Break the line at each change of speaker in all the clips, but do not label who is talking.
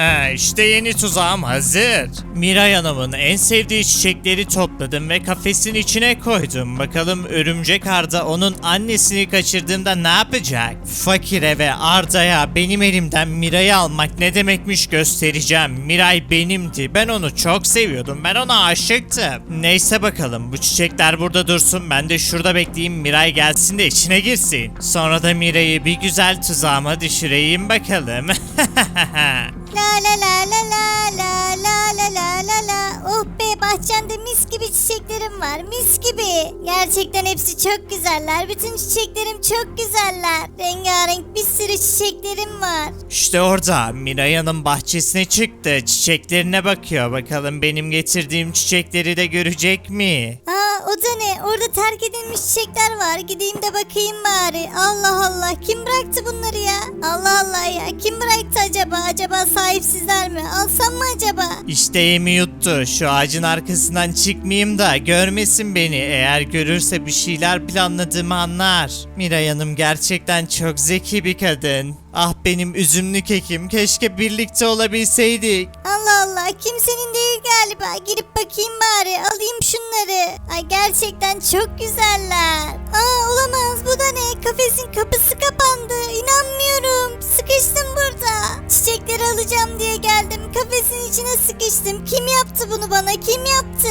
Ha, işte yeni tuzağım hazır. Miray Hanım'ın en sevdiği çiçekleri topladım ve kafesin içine koydum. Bakalım örümcek Arda onun annesini kaçırdığımda ne yapacak? Fakire ve Arda'ya benim elimden Miray'ı almak ne demekmiş göstereceğim. Miray benimdi. Ben onu çok seviyordum. Ben ona aşıktım. Neyse bakalım bu çiçekler burada dursun. Ben de şurada bekleyeyim Miray gelsin de içine girsin. Sonra da Miray'ı bir güzel tuzağıma düşüreyim bakalım.
La la la la la la la la la la la. Oh be bahçemde mis gibi çiçeklerim var mis gibi. Gerçekten hepsi çok güzeller. Bütün çiçeklerim çok güzeller. Rengarenk bir sürü çiçeklerim var.
İşte orada Miray Hanım bahçesine çıktı. Çiçeklerine bakıyor. Bakalım benim getirdiğim çiçekleri de görecek mi?
Aa o da ne? Orada terk edilmiş çiçekler var. Gideyim de bakayım bari. Allah Allah kim bıraktı bunları ya? Allah Allah ya kim bıraktı acaba? Acaba sahipsizler mi? Alsam mı acaba?
İşte yemi yuttu. Şu ağacın arkasından çıkmayayım da görmesin beni. Eğer görürse bir şeyler planladığımı anlar. Miray Hanım gerçekten çok zeki bir kadın. Ah benim üzümlü kekim. Keşke birlikte olabilseydik.
Allah Allah kimsenin değil galiba. Girip bakayım bari alayım şunları. Ay gerçekten çok güzeller. Aa olamaz bu da ne? Kafesin kapısı kapandı. İnanmıyorum. Sıkıştım burada. Çiçekleri alacağım diye geldim. Kafesin içine sıkıştım. Kim yaptı bunu bana? Kim yaptı?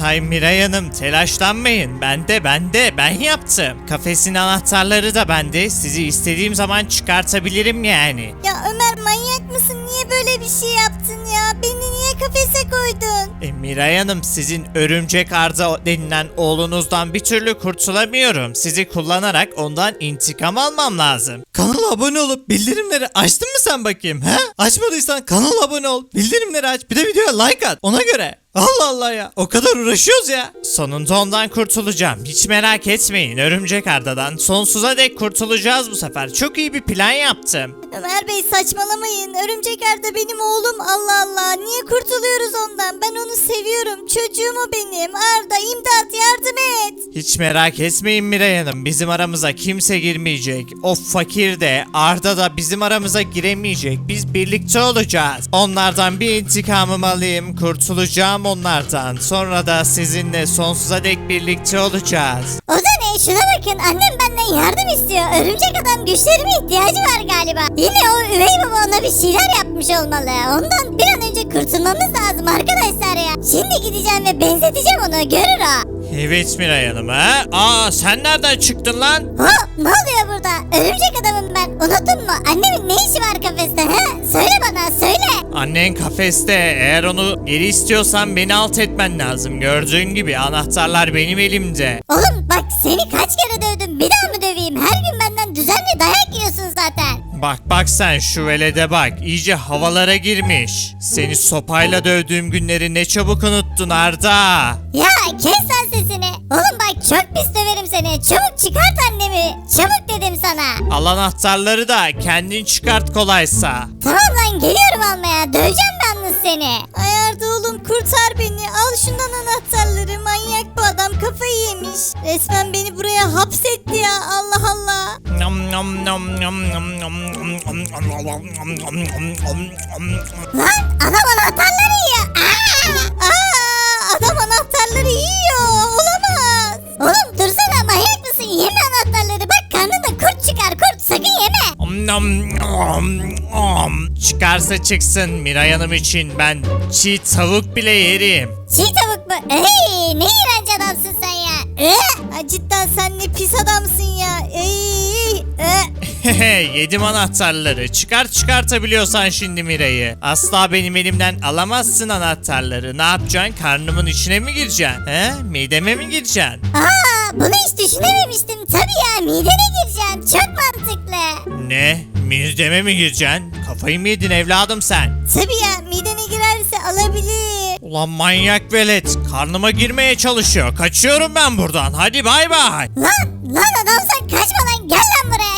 Hay Miray Hanım telaşlanmayın. Ben de ben de ben yaptım. Kafesin anahtarları da bende. Sizi istediğim zaman çıkartabilirim yani.
Ya Ömer manyak mısın? Niye böyle bir şey yaptın ya? Beni niye kafese koydun?
E, Miray Hanım sizin örümcek Arda denilen oğlunuzdan bir türlü kurtulamıyorum. Sizi kullanarak ondan intikam almam lazım. Kanala abone olup bildirimleri açtın mı sen bakayım he? Açmadıysan kanala abone ol, bildirimleri aç, bir de videoya like at ona göre. Allah Allah ya o kadar uğraşıyoruz ya. Sonunda ondan kurtulacağım. Hiç merak etmeyin örümcek Arda'dan sonsuza dek kurtulacağız bu sefer. Çok iyi bir plan yaptım.
Ömer Bey saçmalamayın. Örümcek Arda benim oğlum. Allah Allah. Niye kurtuluyoruz ondan? Ben onu seviyorum. Çocuğum o benim. Arda imdat yardım et.
Hiç merak etmeyin Miray Hanım. Bizim aramıza kimse girmeyecek. O fakir de Arda da bizim aramıza giremeyecek. Biz birlikte olacağız. Onlardan bir intikamımı alayım. Kurtulacağım onlardan. Sonra da sizinle sonsuza dek birlikte olacağız.
O da ne? Şuna bakın. Annem benden yardım istiyor. Örümcek adam güçlerime ihtiyacı var galiba. Yine o üvey baba ona bir şeyler yapmış olmalı. Ondan bir an önce kurtulmamız lazım arkadaşlar ya. Şimdi gideceğim ve benzeteceğim onu. Görür o.
Evet Miray Hanım ha? Aa sen nereden çıktın lan?
Hop ne oluyor burada? Örümcek adamım ben. Unuttun mu? Annemin ne işi var kafeste he?
Annen kafeste. Eğer onu geri istiyorsan beni alt etmen lazım. Gördüğün gibi anahtarlar benim elimde.
Oğlum bak seni kaç kere dövdüm bir daha mı döveyim? Her gün benden düzenli dayak yiyorsun zaten.
Bak bak sen şu velede bak iyice havalara girmiş. Seni sopayla dövdüğüm günleri ne çabuk unuttun Arda.
Ya kes lan sesini. Oğlum bak çok pis döverim seni. Çabuk çıkart annemi. Çabuk dedim sana.
Al anahtarları da kendin çıkart kolaysa.
Tamam lan geliyorum almaya. Döveceğim ben yalnız seni. Ay Arda oğlum kurtar beni. Al şundan anahtarları. Manyak bu adam kafayı yemiş. Resmen beni buraya hapsetti Lan adam anahtarları yiyor. Aa! Aa, adam anahtarları yiyor. Olamaz. Oğlum dursana manyak mısın? Yeme anahtarları. Bak karnında kurt çıkar kurt. Sakın yeme.
Çıkarsa çıksın Miray Hanım için ben çiğ tavuk bile yerim.
Çiğ tavuk mu? Ey ne iğrenç adamsın sen ya. Ee? Cidden sen ne pis adamsın ya. Ey, ee.
Yedim anahtarları. Çıkart çıkartabiliyorsan şimdi Miray'ı. Asla benim elimden alamazsın anahtarları. Ne yapacaksın? Karnımın içine mi gireceksin? He? Mideme mi gireceksin?
Aa, bunu hiç düşünememiştim. Tabii ya midene gireceksin. Çok mantıklı.
Ne? Mideme mi gireceksin? Kafayı mı yedin evladım sen?
Tabii ya midene girerse alabilir.
Ulan manyak velet. Karnıma girmeye çalışıyor. Kaçıyorum ben buradan. Hadi bay bay.
Lan lan adam sen kaçma lan gel lan buraya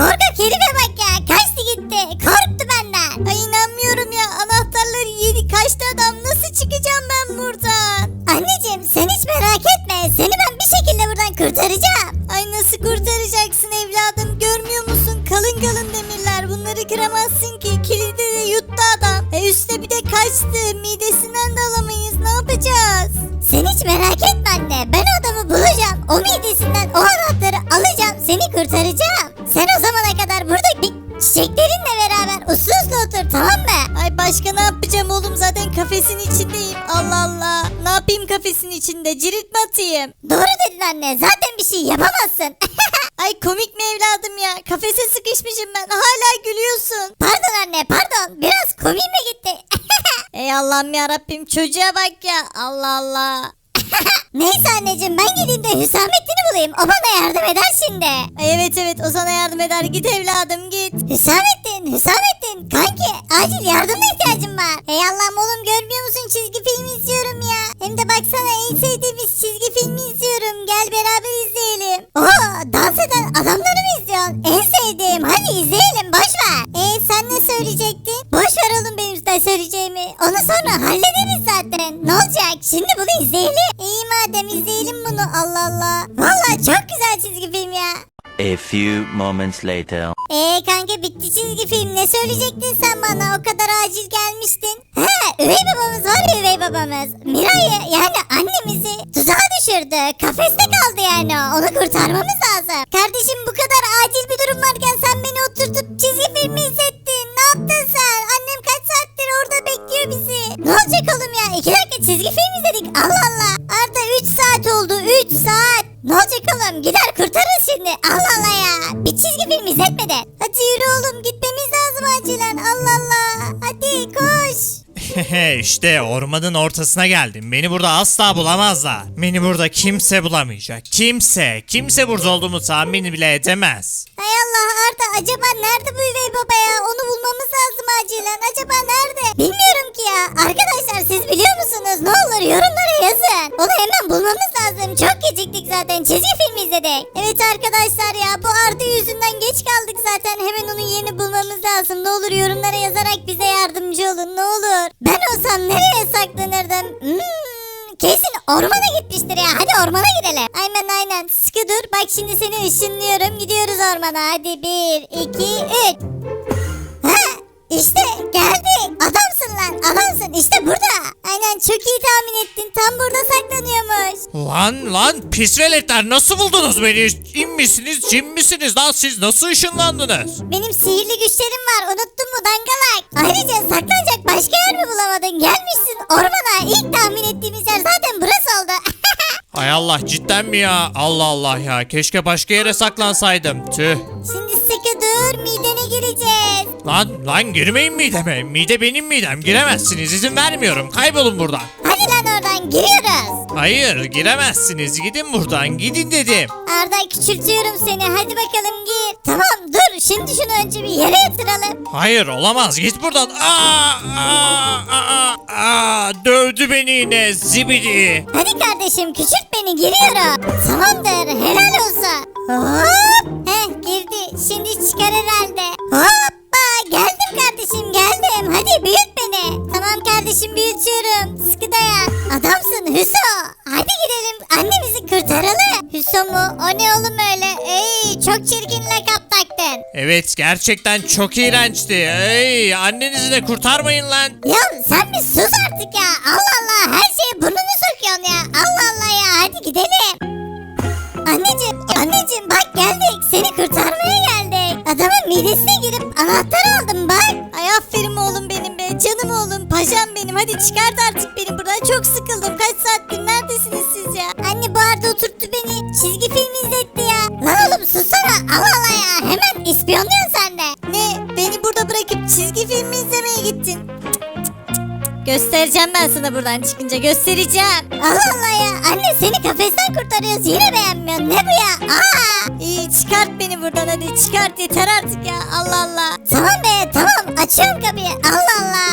Korkak herife bak ya kaçtı gitti korktu benden. Ay inanmıyorum ya anahtarları yedi kaçtı adam nasıl çıkacağım ben buradan. Anneciğim sen hiç merak etme seni ben bir şekilde buradan kurtaracağım. Ay nasıl kurtaracaksın evladım görmüyor musun kalın kalın demirler bunları kıramazsın ki kilidi de yuttu adam. üstüne bir de kaçtı. Midesinden de alamayız. Ne yapacağız? Sen hiç merak etme anne. Ben o adamı bulacağım. O midesinden o anahtarı alacağım. Seni kurtaracağım. Sen o zamana kadar burada bir çiçeklerinle beraber uslu uslu otur tamam mı? Ay başka ne yapacağım oğlum zaten kafesin içindeyim. Allah Allah. Ne yapayım kafesin içinde? Cirit mi atayım? Doğru dedin anne. Zaten bir şey yapamazsın. Ay komik mi evladım ya? Kafese sıkışmışım ben. Hala gülüyorsun. Pardon anne pardon. Biraz komik mi gitti? Ey Allah'ım ya Rabbim çocuğa bak ya. Allah Allah. Neyse anneciğim ben gideyim de Hüsamettin'i bulayım. O bana yardım eder şimdi. evet evet o sana yardım eder. Git evladım git. Hüsamettin, Hüsamettin. Kanki acil yardımına ihtiyacım var. Ey Allah'ım oğlum görmüyor musun çizgi film izliyorum ya. Hem de baksana en sevdiğimiz çizgi filmi izliyorum. Gel beraber izleyelim. Oo dans eden adamları mı izliyorsun? En sevdiğim hadi izleyelim boş ver. Ee sen ne söyleyecektin? Boş ver oğlum benim söyleyeceğimi. Onu sonra hallederiz olacak? Şimdi bunu izleyelim. İyi madem izleyelim bunu. Allah Allah. Valla çok güzel çizgi film ya.
A few moments later.
Ee kanka bitti çizgi film. Ne söyleyecektin sen bana? O kadar acil gelmiştin. He üvey babamız var ya üvey babamız. Miray'ı yani annemizi tuzağa düşürdü. Kafeste kaldı yani o. Onu kurtarmamız lazım. Kardeşim bu kadar acil bir durum varken sen beni oturtup çizgi filmi izlettin. Ne yaptın sen? Annem kaç saattir orada bekliyor bizi. Ne olacak oğlum ya? İki dakika çizgi film izledik. Allah Allah. Arda 3 saat oldu. 3 saat. Ne olacak oğlum? Gider kurtarırız şimdi. Allah Allah ya. Bir çizgi film izletmeden. Hadi yürü oğlum. Gitmemiz lazım acilen. Allah Allah. Hadi koş.
işte ormanın ortasına geldim. Beni burada asla bulamazlar. Beni burada kimse bulamayacak. Kimse. Kimse burada olduğumu tahmin bile edemez.
Hay Allah Arda acaba nerede bu üvey baba ya? Onu bulmamız lazım acilen. Acaba nerede? Bilmiyorum ki ya. Arkadaşlar siz biliyor musunuz? Ne olur yorumlara yazın. Onu hemen bulmamız lazım. Çok geciktik zaten. Çizgi film izledik. Evet arkadaşlar ya bu Arda yüzünden geç kaldık zaten. Hemen onun yerini bulmamız lazım. Ne olur yorumlara yazarak bize yardımcı olun. Ne olur. Ben olsam nereye saklanırdım? Hmm, Kesin ormana gitmiştir ya. Hadi ormana gidelim. Aynen aynen. Sıkı dur. Bak şimdi seni ışınlıyorum. Gidiyoruz ormana. Hadi bir, iki, üç. Ha, işte geldik. Adamsın lan. Adamsın. İşte burada. Aynen çok iyi tahmin ettin. Tam burada saklanıyormuş.
Lan lan pis veletler nasıl buldunuz beni? İn misiniz cin misiniz lan siz nasıl ışınlandınız?
Benim sihirli güçlerim var. Unuttun mu dangalak? Ayrıca saklanacak bulamadın? Gelmişsin ormana. İlk tahmin ettiğimiz yer zaten burası oldu.
Hay Allah cidden mi ya? Allah Allah ya keşke başka yere saklansaydım. Tüh.
Şimdi sıkı dur. Midene gireceğiz.
Lan lan girmeyin mideme. Mide benim midem. Giremezsiniz. izin vermiyorum. Kaybolun buradan.
Hadi lan oradan giriyoruz.
Hayır giremezsiniz. Gidin buradan. Gidin dedim.
Arda küçültüyorum seni. Hadi bakalım gir. Tamam dur. Şimdi şunu önce bir yere yatıralım.
Hayır olamaz. Git buradan. Aa, aa, aa, aa, dövdü beni yine zibidi.
Hadi kardeşim küçült beni giriyorum. Tamamdır helal olsun. Hop. Heh girdi. Şimdi çıkar herhalde. Geldim kardeşim geldim. Hadi büyüt beni. Tamam kardeşim büyütüyorum. Sıkı dayan. Adamsın Hüso. Hadi gidelim annemizi kurtaralım. Hüso mu? O ne oğlum öyle? Ey çok çirkin lakap taktın.
Evet gerçekten çok iğrençti. Ey annenizi de kurtarmayın lan.
Ya sen bir sus artık ya. Allah Allah her şeye burnunu sokuyorsun ya. Allah Allah ya hadi gidelim. Anneciğim, anneciğim bak geldik. Seni kurtarmaya geldik. Adamın midesine girip anahtar aldım bak. Paşam benim. Hadi çıkart artık beni buradan. Çok sıkıldım. Kaç saattir neredesiniz siz ya? Anne bu arada oturttu beni. Çizgi film izletti ya. Lan oğlum sussana. Allah Allah ya. Hemen ispiyonluyorsun sen de. Ne? Beni burada bırakıp çizgi filmi izlemeye gittin. Göstereceğim ben sana buradan çıkınca göstereceğim. Allah Allah ya anne seni kafesten kurtarıyoruz yine beğenmiyorsun ne bu ya? Aa! İyi çıkart beni buradan hadi çıkart yeter artık ya Allah Allah. Tamam be tamam açıyorum kapıyı Allah Allah.